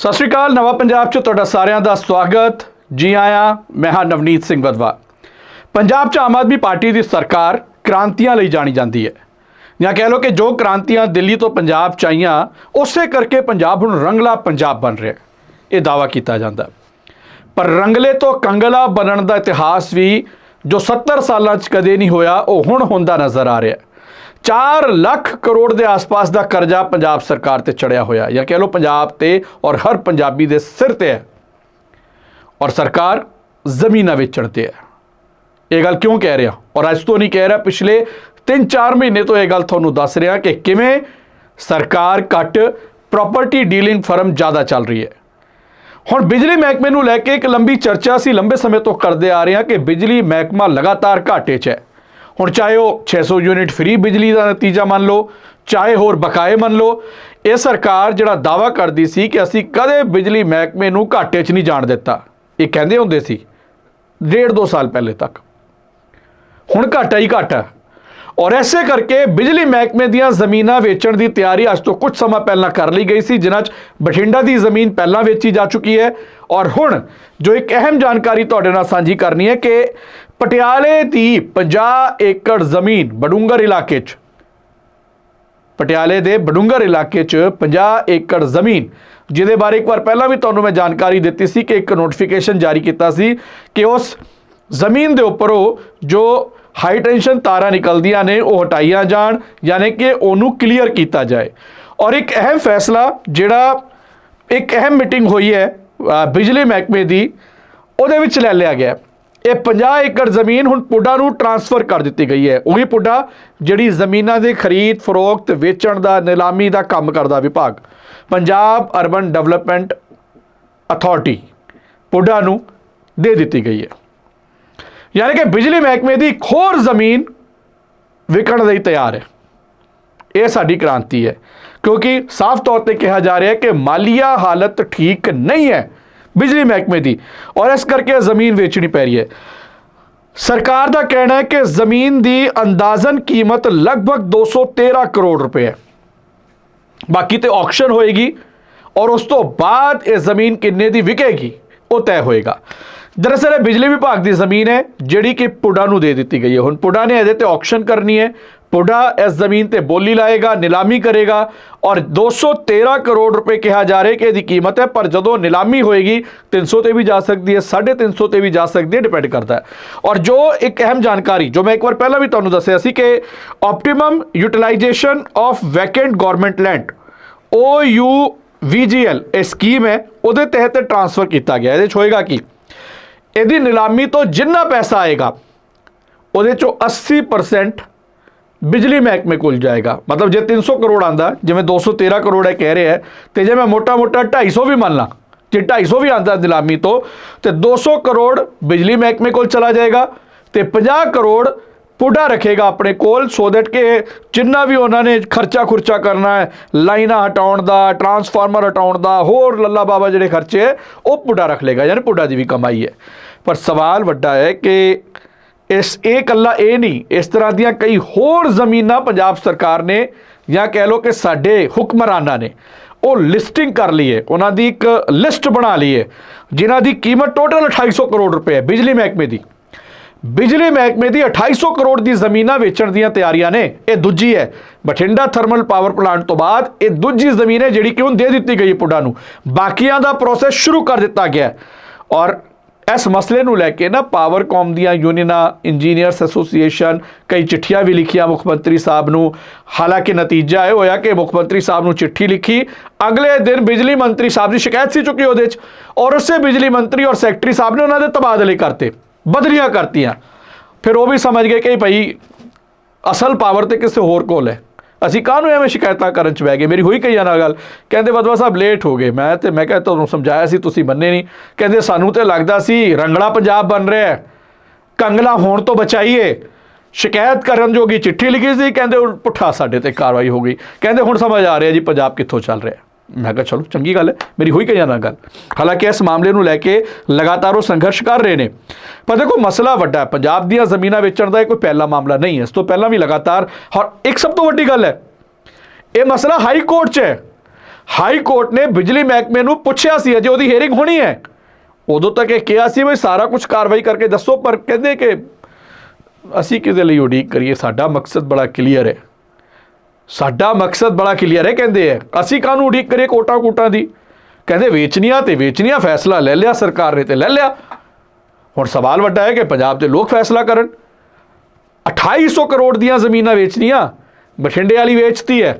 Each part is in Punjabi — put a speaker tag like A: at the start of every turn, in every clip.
A: ਸਤਿ ਸ਼੍ਰੀ ਅਕਾਲ, ਨਵਾਂ ਪੰਜਾਬ 'ਚ ਤੁਹਾਡਾ ਸਾਰਿਆਂ ਦਾ ਸਵਾਗਤ। ਜੀ ਆਇਆਂ, ਮੈਂ ਹਾਂ ਨਵਨੀਤ ਸਿੰਘ ਬਦਵਾ ਪੰਜਾਬ 'ਚ ਆਮ ਆਦਮੀ ਪਾਰਟੀ ਦੀ ਸਰਕਾਰ ਕ੍ਰਾਂਤੀਆਂ ਲਈ ਜਾਣੀ ਜਾਂਦੀ ਹੈ। ਜਾਂ ਕਹਿ ਲਓ ਕਿ ਜੋ ਕ੍ਰਾਂਤੀਆਂ ਦਿੱਲੀ ਤੋਂ ਪੰਜਾਬ 'ਚ ਆਈਆਂ, ਉਸੇ ਕਰਕੇ ਪੰਜਾਬ ਹੁਣ ਰੰਗਲਾ ਪੰਜਾਬ ਬਣ ਰਿਹਾ ਇਹ ਦਾਵਾ ਕੀਤਾ ਜਾਂਦਾ ਪਰ ਰੰਗਲੇ ਤੋਂ ਕੰਗਲਾ ਬਣਨ ਦਾ ਇਤਿਹਾਸ ਵੀ ਜੋ 70 ਸਾਲਾਂ 'ਚ ਕਦੇ ਨਹੀਂ ਹੋਇਆ, ਉਹ ਹੁਣ ਹੁੰਦਾ ਨਜ਼ਰ ਆ ਰਿਹਾ 4 ਲੱਖ ਕਰੋੜ ਦੇ ਆਸ-ਪਾਸ ਦਾ ਕਰਜ਼ਾ ਪੰਜਾਬ ਸਰਕਾਰ ਤੇ ਚੜਿਆ ਹੋਇਆ ਜਾਂ ਕਹਿ ਲਓ ਪੰਜਾਬ ਤੇ ਔਰ ਹਰ ਪੰਜਾਬੀ ਦੇ ਸਿਰ ਤੇ ਹੈ। ਔਰ ਸਰਕਾਰ ਜ਼ਮੀਨਾਂ ਵਿੱਚ ਤੇ ਹੈ। ਇਹ ਗੱਲ ਕਿਉਂ ਕਹਿ ਰਿਹਾ? ਔਰ ਅੱਜ ਤੋਂ ਨਹੀਂ ਕਹਿ ਰਿਹਾ, ਪਿਛਲੇ 3-4 ਮਹੀਨੇ ਤੋਂ ਇਹ ਗੱਲ ਤੁਹਾਨੂੰ ਦੱਸ ਰਿਹਾ ਕਿ ਕਿਵੇਂ ਸਰਕਾਰ ਘੱਟ ਪ੍ਰਾਪਰਟੀ ਡੀਲਿੰਗ ਫਰਮ ਜ਼ਿਆਦਾ ਚੱਲ ਰਹੀ ਹੈ। ਹੁਣ ਬਿਜਲੀ ਮਹਿਕਮੇ ਨੂੰ ਲੈ ਕੇ ਇੱਕ ਲੰਬੀ ਚਰਚਾ ਸੀ ਲੰਬੇ ਸਮੇਂ ਤੋਂ ਕਰਦੇ ਆ ਰਹੇ ਹਾਂ ਕਿ ਬਿਜਲੀ ਮਹਿਕਮਾ ਲਗਾਤਾਰ ਘਾਟੇ 'ਚ ਹੈ। ਹੁਣ ਚਾਹੇ ਉਹ 600 ਯੂਨਿਟ ਫ੍ਰੀ ਬਿਜਲੀ ਦਾ ਨਤੀਜਾ ਮੰਨ ਲਓ, ਚਾਹੇ ਹੋਰ ਬਕਾਏ ਮੰਨ ਲਓ, ਇਹ ਸਰਕਾਰ ਜਿਹੜਾ ਦਾਵਾ ਕਰਦੀ ਸੀ ਕਿ ਅਸੀਂ ਕਦੇ ਬਿਜਲੀ ਮਹਿਕਮੇ ਨੂੰ ਘਾਟੇ 'ਚ ਨਹੀਂ ਜਾਣ ਦਿੱਤਾ। ਇਹ ਕਹਿੰਦੇ ਹੁੰਦੇ ਸੀ, ਡੇਢ ਦੋ ਸਾਲ ਪਹਿਲੇ ਤੱਕ। ਹੁਣ ਘਾਟਾ ਹੀ ਘਾਟਾ। ਔਰ ਐਸੇ ਕਰਕੇ ਬਿਜਲੀ ਮਹਿਕਮੇ ਦੀਆਂ ਜ਼ਮੀਨਾਂ ਵੇਚਣ ਦੀ ਤਿਆਰੀ ਅੱਜ ਤੋਂ ਕੁਝ ਸਮਾਂ ਪਹਿਲਾਂ ਕਰ ਲਈ ਗਈ ਸੀ, ਜਿਨ੍ਹਾਂ 'ਚ ਬਠਿੰਡਾ ਦੀ ਜ਼ਮੀਨ ਪਹਿਲਾਂ ਵੇਚੀ ਜਾ ਚੁੱਕੀ ਹੈ। ਔਰ ਹੁਣ ਜੋ ਇੱਕ ਅਹਿਮ ਜਾਣਕਾਰੀ ਤੁਹਾਡੇ ਨਾਲ ਸਾਂਝੀ ਕਰਨੀ ਹੈ ਕਿ ਪਟਿਆਲੇ ਦੀ 50 ਏਕੜ ਜ਼ਮੀਨ ਬਡੂੰਗਰ ਇਲਾਕੇ 'ਚ, ਪਟਿਆਲੇ ਦੇ ਬਡੂੰਗਰ ਇਲਾਕੇ 'ਚ 50 ਏਕੜ ਜ਼ਮੀਨ, ਜਿਹਦੇ ਬਾਰੇ ਇੱਕ ਵਾਰ ਪਹਿਲਾਂ ਵੀ ਤੁਹਾਨੂੰ ਮੈਂ ਜਾਣਕਾਰੀ ਦਿੱਤੀ ਸੀ ਕਿ ਇੱਕ ਨੋਟੀਫਿਕੇਸ਼ਨ ਜਾਰੀ ਕੀਤਾ ਸੀ ਕਿ ਉਸ ਜ਼ਮੀਨ ਦੇ ਉੱਪਰੋਂ ਜੋ ਹਾਈ ਟੈਂਸ਼ਨ ਤਾਰਾਂ ਨਿਕਲਦੀਆਂ ਨੇ, ਉਹ ਹਟਾਈਆਂ ਜਾਣ, ਯਾਨੀ ਕਿ ਉਹਨੂੰ ਕਲੀਅਰ ਕੀਤਾ ਜਾਏ। ਔਰ ਇੱਕ ਅਹਿਮ ਫੈਸਲਾ ਜਿਹੜਾ ਇੱਕ ਅਹਿਮ ਮੀਟਿੰਗ ਹੋਈ ਹੈ ਬਿਜਲੀ ਮਹਿਕਮੇ ਦੀ, ਉਹਦੇ ਵਿੱਚ ਲੈ ਲਿਆ ਗਿਆ। ਇਹ 50 ਏਕੜ ਜ਼ਮੀਨ ਹੁਣ ਪੁੱਡਾ ਨੂੰ ਟਰਾਂਸਫਰ ਕਰ ਦਿੱਤੀ ਗਈ ਹੈ। ਉਹੀ ਪੁੱਡਾ ਜਿਹੜੀ ਜ਼ਮੀਨਾਂ ਦੇ ਖਰੀਦ, ਫਰੋਖਤ, ਵੇਚਣ ਦਾ, ਨਿਲਾਮੀ ਦਾ ਕੰਮ ਕਰਦਾ ਵਿਭਾਗ। Punjab urban development authority PUDA ਨੂੰ ਦੇ ਦਿੱਤੀ ਗਈ ਹੈ। ਯਾਨੀ ਕਿ ਬਿਜਲੀ ਮਹਿਕਮੇ ਦੀ ਇੱਕ ਹੋਰ ਜ਼ਮੀਨ ਵਿਕਣ ਲਈ ਤਿਆਰ ਹੈ। ਇਹ ਸਾਡੀ ਕ੍ਰਾਂਤੀ ਹੈ। ਕਿਉਂਕਿ ਸਾਫ਼ ਤੌਰ ਤੇ ਕਿਹਾ ਜਾ ਰਿਹਾ ਹੈ ਕਿ ਮਾਲੀਆ ਹਾਲਤ ਠੀਕ ਨਹੀਂ ਹੈ ਬਿਜਲੀ ਮਹਿਕਮੇ ਦੀ ਔਰ ਇਸ ਕਰਕੇ ਜ਼ਮੀਨ ਵੇਚਣੀ ਪੈ ਰਹੀ ਹੈ। ਸਰਕਾਰ ਦਾ ਕਹਿਣਾ ਹੈ ਕਿ ਜ਼ਮੀਨ ਦੀ ਅੰਦਾਜ਼ਨ ਕੀਮਤ ਲਗਭਗ 213 ਕਰੋੜ ਰੁਪਏ ਹੈ। ਬਾਕੀ ਤੇ ਆਕਸ਼ਨ ਹੋਏਗੀ ਔਰ ਉਸ ਤੋਂ ਬਾਅਦ ਇਹ ਜ਼ਮੀਨ ਕਿੰਨੇ ਦੀ ਵਿਕੇਗੀ, ਉਹ ਤੈਅ ਹੋਏਗਾ। ਦਰਅਸਲ ਇਹ ਬਿਜਲੀ ਵਿਭਾਗ ਦੀ ਜ਼ਮੀਨ ਹੈ, ਜਿਹੜੀ ਕਿ ਪੁੱਡਾ ਨੂੰ ਦੇ ਦਿੱਤੀ ਗਈ ਹੈ। ਹੁਣ ਪੁੱਡਾ ਨੇ ਇਹਦੇ ਤੇ ਆਕਸ਼ਨ ਕਰਨੀ ਹੈ। ਪੁੱਡਾ ਇਸ ਜ਼ਮੀਨ ਤੇ ਬੋਲੀ ਲਾਏਗਾ, ਨਿਲਾਮੀ ਕਰੇਗਾ ਔਰ 213 ਕਰੋੜ ਰੁਪਏ ਕਿਹਾ ਜਾ ਰਿਹਾ ਕਿ ਇਹਦੀ ਕੀਮਤ ਹੈ, ਪਰ ਜਦੋਂ ਨਿਲਾਮੀ ਹੋਏਗੀ 300 ਤੇ ਵੀ ਜਾ ਸਕਦੀ ਹੈ 350 ਤੇ ਵੀ ਜਾ ਸਕਦੀ ਹੈ ਡਿਪੈਂਡ ਕਰਦਾ ਹੈ। ਔਰ ਜੋ ਇੱਕ ਅਹਿਮ ਜਾਣਕਾਰੀ, ਜੋ ਮੈਂ ਇੱਕ ਵਾਰ ਪਹਿਲਾਂ ਵੀ ਤੁਹਾਨੂੰ ਦੱਸਿਆ ਸੀ ਕਿ optimum utilization of vacant government land ਉਹ ਯੂ VGL ਇਹ ਸਕੀਮ ਹੈ, ਉਹਦੇ ਤਹਿਤ ਟ੍ਰਾਂਸਫਰ ਕੀਤਾ ਗਿਆ। ਇਹਦੇ 'ਚ ਹੋਏਗਾ ਕੀ? ਇਹਦੀ ਨਿਲਾਮੀ ਤੋਂ ਜਿੰਨਾ ਪੈਸਾ ਆਏਗਾ, ਉਹਦੇ ਚੋਂ 80% ਬਿਜਲੀ ਮਹਿਕਮੇ ਕੋਲ ਜਾਏਗਾ। ਮਤਲਬ ਜੇ 300 ਕਰੋੜ ਆਂਦਾ ਜਿਵੇਂ 213 ਕਰੋੜ ਹੈ ਕਹਿ ਰਿਹਾ ਹੈ, ਤੇ ਜੇ ਮੈਂ ਮੋਟਾ-ਮੋਟਾ 250 ਵੀ ਮੰਨ ਲਾਂ, ਜੇ 250 ਵੀ ਆਂਦਾ ਨਿਲਾਮੀ ਤੋਂ, ਤੇ 200 ਕਰੋੜ ਬਿਜਲੀ ਮਹਿਕਮੇ ਕੋਲ ਚਲਾ ਜਾਏਗਾ, ਤੇ 50 ਕਰੋੜ ਪੁੱਡਾ ਰੱਖੇਗਾ ਆਪਣੇ ਕੋਲ ਸੋ ਦੈਟ ਕਿ ਜਿੰਨਾ ਵੀ ਉਹਨਾਂ ਨੇ ਖਰਚਾ ਖੁਰਚਾ ਕਰਨਾ ਹੈ ਲਾਈਨਾਂ ਹਟਾਉਣ ਦਾ ਟਰਾਂਸਫਾਰਮਰ ਹਟਾਉਣ ਦਾ ਹੋਰ ਲੱਲਾ ਬਾਬਾ ਜਿਹੜੇ ਖਰਚੇ ਹੈ, ਉਹ ਪੁੱਡਾ ਰੱਖ ਲੇਗਾ ਯਾਨੀ ਪੁੱਡਾ ਦੀ ਵੀ ਕਮਾਈ ਹੈ। ਪਰ ਸਵਾਲ ਵੱਡਾ ਹੈ ਕਿ ਇਸ ਇਹ ਕੱਲਾ ਇਹ ਨਹੀਂ ਇਸ ਤਰ੍ਹਾਂ ਦੀਆਂ ਕਈ ਹੋਰ ਜ਼ਮੀਨਾਂ ਪੰਜਾਬ ਸਰਕਾਰ ਨੇ ਜਾਂ ਕਹਿ ਲਓ ਕਿ ਸਾਡੇ ਹੁਕਮਰਾਨਾਂ ਨੇ ਉਹ ਲਿਸਟਿੰਗ ਕਰ ਲਈਏ ਉਹਨਾਂ ਦੀ ਇੱਕ ਲਿਸਟ ਬਣਾ ਲਈ ਹੈ ਜਿਨ੍ਹਾਂ ਦੀ ਕੀਮਤ ਟੋਟਲ 2800 ਕਰੋੜ ਰੁਪਏ ਹੈ ਬਿਜਲੀ ਮਹਿਕਮੇ ਦੀ। ਬਿਜਲੀ ਮਹਿਕਮੇ ਦੀ 2800 ਕਰੋੜ ਦੀ ਜ਼ਮੀਨਾਂ ਵੇਚਣ ਦੀਆਂ ਤਿਆਰੀਆਂ ਨੇ। ਇਹ ਦੂਜੀ ਹੈ। ਬਠਿੰਡਾ ਥਰਮਲ ਪਾਵਰ ਪਲਾਂਟ ਤੋਂ ਬਾਅਦ ਇਹ ਦੂਜੀ ਜ਼ਮੀਨ ਹੈ ਜਿਹੜੀ ਕਿ ਹੁਣ ਦੇ ਦਿੱਤੀ ਗਈ ਹੈ ਪੁੱਡਾ ਨੂੰ। ਬਾਕੀਆਂ ਦਾ ਪ੍ਰੋਸੈਸ ਸ਼ੁਰੂ ਕਰ ਦਿੱਤਾ ਗਿਆ ਔਰ ਇਸ ਮਸਲੇ ਨੂੰ ਲੈ ਕੇ ਨਾ ਪਾਵਰਕਾਮ ਦੀਆਂ ਯੂਨੀਅਨਾਂ ਇੰਜੀਨੀਅਰਸ ਐਸੋਸੀਏਸ਼ਨ ਕਈ ਚਿੱਠੀਆਂ ਵੀ ਲਿਖੀਆਂ ਮੁੱਖ ਮੰਤਰੀ ਸਾਹਿਬ ਨੂੰ। ਹਾਲਾਂਕਿ ਨਤੀਜਾ ਇਹ ਹੋਇਆ ਕਿ ਮੁੱਖ ਮੰਤਰੀ ਸਾਹਿਬ ਨੂੰ ਚਿੱਠੀ ਲਿਖੀ। ਅਗਲੇ ਦਿਨ ਬਿਜਲੀ ਮੰਤਰੀ ਸਾਹਿਬ ਦੀ ਸ਼ਿਕਾਇਤ ਸੀ ਚੁੱਕੀ ਉਹਦੇ 'ਚ। ਔਰ ਉਸੇ ਬਿਜਲੀ ਮੰਤਰੀ ਔਰ ਸੈਕਟਰੀ ਸਾਹਿਬ ਨੇ ਉਹਨਾਂ ਦੇ ਤਬਾਦਲੇ ਕਰਤੇ। ਬਦਲੀਆਂ ਕਰਤੀਆਂ। ਫਿਰ ਉਹ ਵੀ ਸਮਝ ਗਏ ਕਿ ਭਾਈ ਅਸਲ ਪਾਵਰ ਤੇ ਕਿਸੇ ਹੋਰ ਕੋਲ ਹੈ। ਅਸੀਂ ਕਾਹਨੂੰ ਐਵੇਂ ਸ਼ਿਕਾਇਤਾਂ ਕਰਨ ਚ ਬਹਿ ਗਏ? ਮੇਰੀ ਹੋਈ ਕਈਆਂ ਨਾਲ ਗੱਲ। ਕਹਿੰਦੇ ਬਦਵਾ ਸਾਹਿਬ ਲੇਟ ਹੋ ਗਏ। ਮੈਂ ਤੇ ਮੈਂ ਕਿਹਾ, ਤੁਹਾਨੂੰ ਸਮਝਾਇਆ ਸੀ, ਤੁਸੀਂ ਮੰਨੇ ਨਹੀਂ। ਕਹਿੰਦੇ, ਸਾਨੂੰ ਤੇ ਲੱਗਦਾ ਸੀ ਰੰਗਲਾ ਪੰਜਾਬ ਬਣ ਰਿਹਾ ਹੈ। ਕੰਗਲਾ ਹੋਣ ਤੋਂ ਬਚਾਈਏ। ਸ਼ਿਕਾਇਤ ਕਰਨ ਜੋਗੀ ਚਿੱਠੀ ਲਿਖੀ ਸੀ। ਕਹਿੰਦੇ, ਉਹ ਪੁੱਠਾ ਸਾਡੇ ਤੇ ਕਾਰਵਾਈ ਹੋ ਗਈ। ਕਹਿੰਦੇ, ਹੁਣ ਸਮਝ ਆ ਰਿਹਾ ਜੀ, ਪੰਜਾਬ ਕਿੱਥੋਂ ਚੱਲ ਰਿਹਾ ਮੈਂ ਕਿਹਾ ਚਲੋ ਚੰਗੀ ਗੱਲ ਹੈ, ਮੇਰੀ ਹੋਈ ਕਈਆਂ ਨਾਲ ਗੱਲ। ਹਾਲਾਂਕਿ ਇਸ ਮਾਮਲੇ ਨੂੰ ਲੈ ਕੇ ਲਗਾਤਾਰ ਉਹ ਸੰਘਰਸ਼ ਕਰ ਰਹੇ ਨੇ। ਪਰ ਦੇਖੋ, ਮਸਲਾ ਵੱਡਾ ਹੈ। ਪੰਜਾਬ ਦੀਆਂ ਜ਼ਮੀਨਾਂ ਵੇਚਣ ਦਾ ਇਹ ਕੋਈ ਪਹਿਲਾ ਮਾਮਲਾ ਨਹੀਂ ਹੈ। ਇਸ ਤੋਂ ਪਹਿਲਾਂ ਵੀ ਲਗਾਤਾਰ ਔਰ ਇੱਕ ਸਭ ਤੋਂ ਵੱਡੀ ਗੱਲ ਹੈ। ਇਹ ਮਸਲਾ ਹਾਈ ਕੋਰਟ 'ਚ ਹੈ। ਹਾਈ ਕੋਰਟ ਨੇ ਬਿਜਲੀ ਮਹਿਕਮੇ ਨੂੰ ਪੁੱਛਿਆ ਸੀ, ਅਜੇ ਉਹਦੀ ਹੀਅਰਿੰਗ ਹੋਣੀ ਹੈ। ਉਦੋਂ ਤੱਕ ਇਹ ਕਿਹਾ ਸੀ ਵੀ ਸਾਰਾ ਕੁਝ ਕਾਰਵਾਈ ਕਰਕੇ ਦੱਸੋ, ਪਰ ਕਹਿੰਦੇ ਕਿ ਅਸੀਂ ਕਿਹਦੇ ਲਈ ਉਡੀਕ ਕਰੀਏ? ਸਾਡਾ ਮਕਸਦ ਬੜਾ ਕਲੀਅਰ ਹੈ। ਸਾਡਾ ਮਕਸਦ ਬੜਾ ਕਲੀਅਰ ਹੈ, ਕਹਿੰਦੇ ਆ ਅਸੀਂ ਕਾਹਨੂੰ ਉਡੀਕ ਕਰੀਏ ਕੋਟਾ ਕੋਟਾ ਦੀ? ਕਹਿੰਦੇ ਵੇਚਣੀਆਂ ਤੇ ਵੇਚਣੀਆਂ ਫੈਸਲਾ ਲੈ ਲਿਆ ਸਰਕਾਰ ਨੇ ਤੇ ਲੈ ਲਿਆ। ਹੁਣ ਸਵਾਲ ਵੱਡਾ ਹੈ ਕਿ ਪੰਜਾਬ ਦੇ ਲੋਕ ਫੈਸਲਾ ਕਰਨ। 2800 ਕਰੋੜ ਦੀਆਂ ਜ਼ਮੀਨਾਂ ਵੇਚਣੀਆਂ, ਬਠਿੰਡੇ ਵਾਲੀ ਵੇਚਤੀ ਹੈ।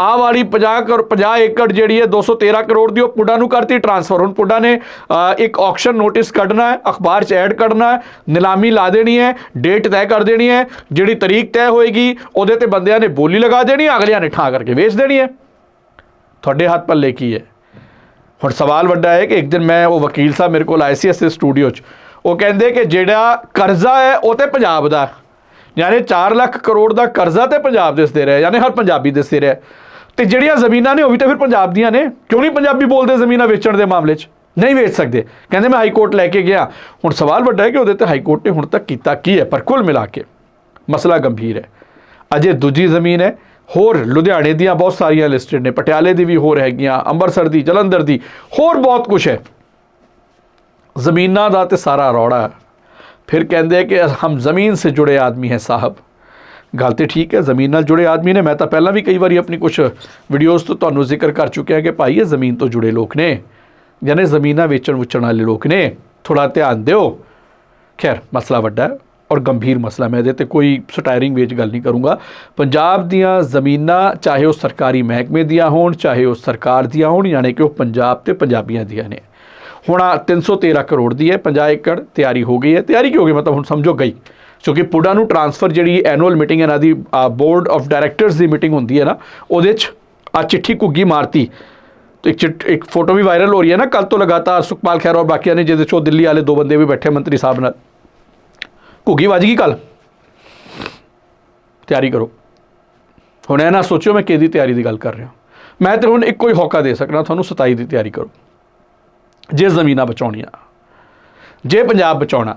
A: ਆਹ ਵਾਲੀ 50 ਕਰੋ 50 ਏਕੜ ਜਿਹੜੀ ਹੈ 213 ਕਰੋੜ ਦੀ ਉਹ ਪੁੱਡਾ ਨੂੰ ਕਰਤੀ ਟ੍ਰਾਂਸਫਰ ਹੁਣ ਪੁੱਡਾ ਨੇ ਇੱਕ ਆਕਸ਼ਨ ਨੋਟਿਸ ਕੱਢਣਾ ਹੈ ਅਖਬਾਰ 'ਚ ਐਡ ਕਰਨਾ ਹੈ ਨਿਲਾਮੀ ਲਾ ਦੇਣੀ ਹੈ ਡੇਟ ਤੈਅ ਕਰ ਦੇਣੀ ਹੈ ਜਿਹੜੀ ਤਰੀਕ ਤੈਅ ਹੋਏਗੀ ਉਹਦੇ ਤੇ ਬੰਦਿਆਂ ਨੇ ਬੋਲੀ ਲਗਾ ਦੇਣੀ ਹੈ, ਅਗਲਿਆਂ ਨੇ ਠਾ ਕਰਕੇ ਵੇਚ ਦੇਣੀ ਹੈ। ਤੁਹਾਡੇ ਹੱਥ ਪੱਲੇ ਕੀ ਹੈ? ਹੁਣ ਸਵਾਲ ਵੱਡਾ ਹੈ ਕਿ ਇੱਕ ਦਿਨ ਮੈਂ ਉਹ ਵਕੀਲ ਸਾਹਿਬ ਮੇਰੇ ਕੋਲ ਆਏ ਸੀ ਇਸ ਸਟੂਡੀਓ 'ਚ। ਉਹ ਕਹਿੰਦੇ ਕਿ ਜਿਹੜਾ ਕਰਜ਼ਾ ਹੈ ਉਹ ਤੇ ਪੰਜਾਬ ਦਾ ਯਾਨੀ 4 ਲੱਖ ਕਰੋੜ ਦਾ ਕਰਜ਼ਾ ਤੇ ਪੰਜਾਬ ਦੇ ਦਿਸਦੇ ਰਿਹਾ ਯਾਨੀ ਹਰ ਪੰਜਾਬੀ ਦਿਸਦੇ ਰਿਹਾ। ਤੇ ਜਿਹੜੀਆਂ ਜ਼ਮੀਨਾਂ ਨੇ ਉਹ ਵੀ ਤਾਂ ਫਿਰ ਪੰਜਾਬ ਦੀਆਂ ਨੇ। ਕਿਉਂ ਨਹੀਂ ਪੰਜਾਬੀ ਬੋਲਦੇ ਜ਼ਮੀਨਾਂ ਵੇਚਣ ਦੇ ਮਾਮਲੇ 'ਚ? ਨਹੀਂ ਵੇਚ ਸਕਦੇ। ਕਹਿੰਦੇ ਮੈਂ ਹਾਈ ਕੋਰਟ ਲੈ ਕੇ ਗਿਆ। ਹੁਣ ਸਵਾਲ ਵੱਡਾ ਹੈ ਕਿ ਉਹਦੇ ਤੇ ਹਾਈ ਕੋਰਟ ਨੇ ਹੁਣ ਤੱਕ ਕੀਤਾ ਕੀ ਹੈ? ਪਰ ਕੁੱਲ ਮਿਲਾ ਕੇ ਮਸਲਾ ਗੰਭੀਰ ਹੈ। ਅਜੇ ਦੂਜੀ ਜ਼ਮੀਨ ਹੈ। ਹੋਰ ਲੁਧਿਆਣੇ ਦੀਆਂ ਬਹੁਤ ਸਾਰੀਆਂ ਲਿਸਟਡ ਨੇ। ਪਟਿਆਲੇ ਦੀ ਵੀ ਹੋਰ ਹੈਗੀਆਂ, ਅੰਮ੍ਰਿਤਸਰ ਦੀ, ਜਲੰਧਰ ਦੀ, ਹੋਰ ਬਹੁਤ ਕੁਝ ਹੈ। ਜ਼ਮੀਨਾਂ ਦਾ ਤੇ ਸਾਰਾ ਰੌੜਾ ਫਿਰ ਕਹਿੰਦੇ ਕਿ ਹਮ ਜ਼ਮੀਨ ਸੇ ਜੁੜੇ ਆਦਮੀ ਹੈ ਸਾਹਿਬ। ਗੱਲ ਤੇ ਠੀਕ ਹੈ, ਜ਼ਮੀਨ ਨਾਲ ਜੁੜੇ ਆਦਮੀ ਨੇ। ਮੈਂ ਤਾਂ ਪਹਿਲਾਂ ਵੀ ਕਈ ਵਾਰੀ ਆਪਣੀ ਕੁਝ ਵੀਡੀਓਜ਼ ਤੋਂ ਤੁਹਾਨੂੰ ਜ਼ਿਕਰ ਕਰ ਚੁੱਕਿਆ ਕਿ ਭਾਈ ਇਹ ਜ਼ਮੀਨ ਤੋਂ ਜੁੜੇ ਲੋਕ ਨੇ, ਯਾਨੀ ਜ਼ਮੀਨਾਂ ਵੇਚਣ ਵੁਚਣ ਵਾਲੇ ਲੋਕ ਨੇ। ਥੋੜਾ ਧਿਆਨ ਦਿਓ। ਖੈਰ, ਮਸਲਾ ਵੱਡਾ ਹੈ ਔਰ ਗੰਭੀਰ ਮਸਲਾ, ਮੈਂ ਇਹਦੇ ਤੇ ਕੋਈ ਸਟਾਇਰਿੰਗ ਵੇਚ ਗੱਲ ਨਹੀਂ ਕਰੂੰਗਾ। ਪੰਜਾਬ ਦੀਆਂ ਜ਼ਮੀਨਾਂ, ਚਾਹੇ ਉਹ ਸਰਕਾਰੀ ਮਹਿਕਮੇ ਦੀਆਂ ਹੋਣ, ਚਾਹੇ ਉਹ ਸਰਕਾਰ ਦੀਆਂ ਹੋਣ, ਯਾਨੀ ਕਿ ਉਹ ਪੰਜਾਬ ਤੇ ਪੰਜਾਬੀਆਂ ਦੀਆਂ ਨੇ। ਹੁਣ ਆਹ 313 ਕਰੋੜ ਦੀ ਹੈ 50 ਏਕੜ ਤਿਆਰੀ ਹੋ ਗਈ ਹੈ। ਤਿਆਰੀ ਕੀ ਹੋ ਗਈ? ਮਤਲਬ ਹੁਣ ਸਮਝੋ ਗਈ। ਕਿਉਂਕਿ ਪੁੱਡਾ ਨੂੰ ਟ੍ਰਾਂਸਫਰ ਜਿਹੜੀ ਐਨੂਅਲ ਮੀਟਿੰਗ ਇਹਨਾਂ ਦੀ ਬੋਰਡ ਆਫ ਡਾਇਰੈਕਟਰਸ ਦੀ ਮੀਟਿੰਗ ਹੁੰਦੀ ਹੈ ਨਾ, ਉਹਦੇ 'ਚ ਆ ਚਿੱਠੀ ਘੁੱਗੀ ਮਾਰਤੀ। ਤੇ ਇੱਕ ਚਿੱਠ- ਇੱਕ ਫੋਟੋ ਵੀ ਵਾਇਰਲ ਹੋ ਰਹੀ ਹੈ ਨਾ ਕੱਲ ਤੋਂ ਲਗਾਤਾਰ ਸੁਖਪਾਲ ਖਹਿਰਾ ਔਰ ਬਾਕੀਆਂ ਨੇ, ਜਿਹਦੇ 'ਚ ਉਹ ਦਿੱਲੀ ਵਾਲੇ ਦੋ ਬੰਦੇ ਵੀ ਬੈਠੇ ਮੰਤਰੀ ਸਾਹਿਬ ਨਾਲ। ਘੁੱਗੀ ਵੱਜ ਗਈ ਕੱਲ ਤਿਆਰੀ ਕਰੋ। ਹੁਣ ਇਹ ਨਾ ਸੋਚਿਓ ਮੈਂ ਕਿਹਦੀ ਤਿਆਰੀ ਦੀ ਗੱਲ ਕਰ ਰਿਹਾ। ਮੈਂ ਤੇ ਹੁਣ ਇੱਕੋ ਹੀ ਹੌਕਾ ਦੇ ਸਕਦਾ, ਤੁਹਾਨੂੰ 27 ਦੀ ਤਿਆਰੀ ਕਰੋ। ਜੇ ਜ਼ਮੀਨਾਂ ਬਚਾਉਣੀਆਂ, ਜੇ ਪੰਜਾਬ ਬਚਾਉਣਾ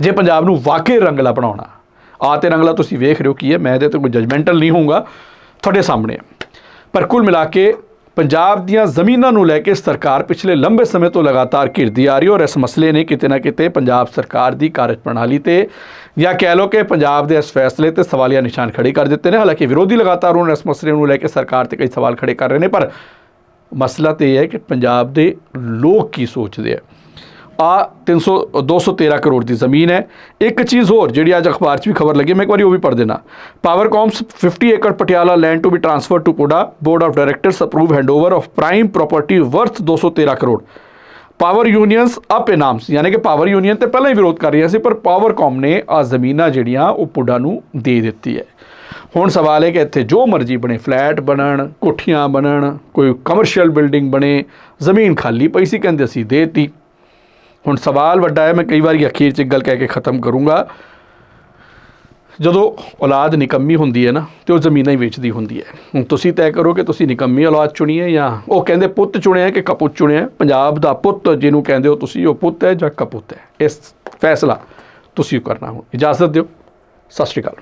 A: ਜੇ ਪੰਜਾਬ ਨੂੰ ਵਾਕਈ ਰੰਗਲਾ ਬਣਾਉਣਾ, ਆ ਤੇ ਰੰਗਲਾ ਤੁਸੀਂ ਵੇਖ ਰਹੇ ਹੋ ਕੀ ਹੈ, ਮੈਂ ਇਹਦੇ ਤੇ ਕੋਈ ਜਜਮੈਂਟਲ ਨਹੀਂ ਹੋਊਗਾ, ਤੁਹਾਡੇ ਸਾਹਮਣੇ ਪਰ ਕੁੱਲ ਮਿਲਾ ਕੇ ਪੰਜਾਬ ਦੀਆਂ ਜ਼ਮੀਨਾਂ ਨੂੰ ਲੈ ਕੇ ਸਰਕਾਰ ਪਿਛਲੇ ਲੰਬੇ ਸਮੇਂ ਤੋਂ ਲਗਾਤਾਰ ਘਿਰਦੀ ਆ ਰਹੀ ਔਰ ਇਸ ਮਸਲੇ ਨੇ ਕਿਤੇ ਨਾ ਕਿਤੇ ਪੰਜਾਬ ਸਰਕਾਰ ਦੀ ਕਾਰਜ ਪ੍ਰਣਾਲੀ ਤੇ ਜਾਂ ਕਹਿ ਲਓ ਕਿ ਪੰਜਾਬ ਦੇ ਇਸ ਫੈਸਲੇ ਤੇ ਸਵਾਲੀਆ ਨਿਸ਼ਾਨ ਖੜੇ ਕਰ ਦਿੱਤੇ ਨੇ, ਹਾਲਾਂਕਿ ਵਿਰੋਧੀ ਲਗਾਤਾਰ ਉਹਨਾਂ ਇਸ ਮਸਲੇ ਨੂੰ ਲੈ ਕੇ ਸਰਕਾਰ ਤੇ ਕਈ ਸਵਾਲ ਖੜੇ ਕਰ ਰਹੇ ਨੇ, ਪਰ ਮਸਲਾ ਤੇ ਇਹ ਹੈ ਕਿ ਪੰਜਾਬ ਦੇ ਲੋਕ ਕੀ ਸੋਚਦੇ ਆ। ਆ 300 213 ਕਰੋੜ ਦੀ ਜ਼ਮੀਨ ਹੈ। ਇੱਕ ਚੀਜ਼ ਹੋਰ ਜਿਹੜੀ ਅੱਜ ਅਖਬਾਰ 'ਚ ਵੀ ਖਬਰ ਲੱਗੀ ਮੈਂ ਇੱਕ ਵਾਰੀ ਉਹ ਵੀ ਪੜ੍ਹ ਦੇਣਾ ਪਾਵਰ ਕਾਮਸ 50 ਏਕੜ Patiala land to be transfer to PUDA board of directors approve handover of prime property worth 213 crore. Power unions up in arms ਯਾਨੀ ਕਿ ਪਾਵਰ ਯੂਨੀਅਨ ਤੇ ਪਹਿਲਾਂ ਹੀ ਵਿਰੋਧ ਕਰ ਰਹੀਆਂ ਸੀ, ਪਰ ਪਾਵਰ ਕਾਮ ਨੇ ਆ ਜ਼ਮੀਨਾਂ ਜਿਹੜੀਆਂ, ਉਹ ਪੁੱਡਾ ਨੂੰ ਦੇ ਦਿੱਤੀ ਹੈ। ਹੁਣ ਸਵਾਲ ਹੈ ਕਿ ਇੱਥੇ ਜੋ ਮਰਜ਼ੀ ਬਣੇ, ਫਲੈਟ ਬਣਨ, ਕੋਠੀਆਂ ਬਣਨ, ਕੋਈ ਕਮਰਸ਼ੀਅਲ ਬਿਲਡਿੰਗ ਬਣੇ, ਜ਼ਮੀਨ ਖਾਲੀ ਪਈ ਸੀ, ਕਹਿੰਦੇ ਅਸੀਂ ਦੇਤੀ। ਹੁਣ ਸਵਾਲ ਵੱਡਾ ਹੈ, ਮੈਂ ਕਈ ਵਾਰੀ ਅਖੀਰ 'ਚ ਇੱਕ ਗੱਲ ਕਹਿ ਕੇ ਖਤਮ ਕਰੂੰਗਾ। ਜਦੋਂ ਔਲਾਦ ਨਿਕੰਮੀ ਹੁੰਦੀ ਹੈ ਨਾ, ਤੇ ਉਹ ਜ਼ਮੀਨਾਂ ਹੀ ਵੇਚਦੀ ਹੁੰਦੀ ਹੈ। ਹੁਣ ਤੁਸੀਂ ਤੈਅ ਕਰੋ ਕਿ ਤੁਸੀਂ ਨਿਕੰਮੀ ਔਲਾਦ ਚੁਣੀ ਹੈ ਜਾਂ ਉਹ ਕਹਿੰਦੇ ਪੁੱਤ ਚੁਣਿਆ ਕਿ ਕਪੁੱਤ ਚੁਣਿਆ ਪੰਜਾਬ ਦਾ ਪੁੱਤ ਜਿਹਨੂੰ ਕਹਿੰਦੇ ਹੋ ਤੁਸੀਂ, ਉਹ ਪੁੱਤ ਹੈ ਜਾਂ ਕਪੁੱਤ ਹੈ? ਇਸ ਫੈਸਲਾ ਤੁਸੀਂ ਕਰਨਾ ਹੁਣ। ਇਜਾਜ਼ਤ ਦਿਓ। ਸਤਿ ਸ਼੍ਰੀ ਅਕਾਲ।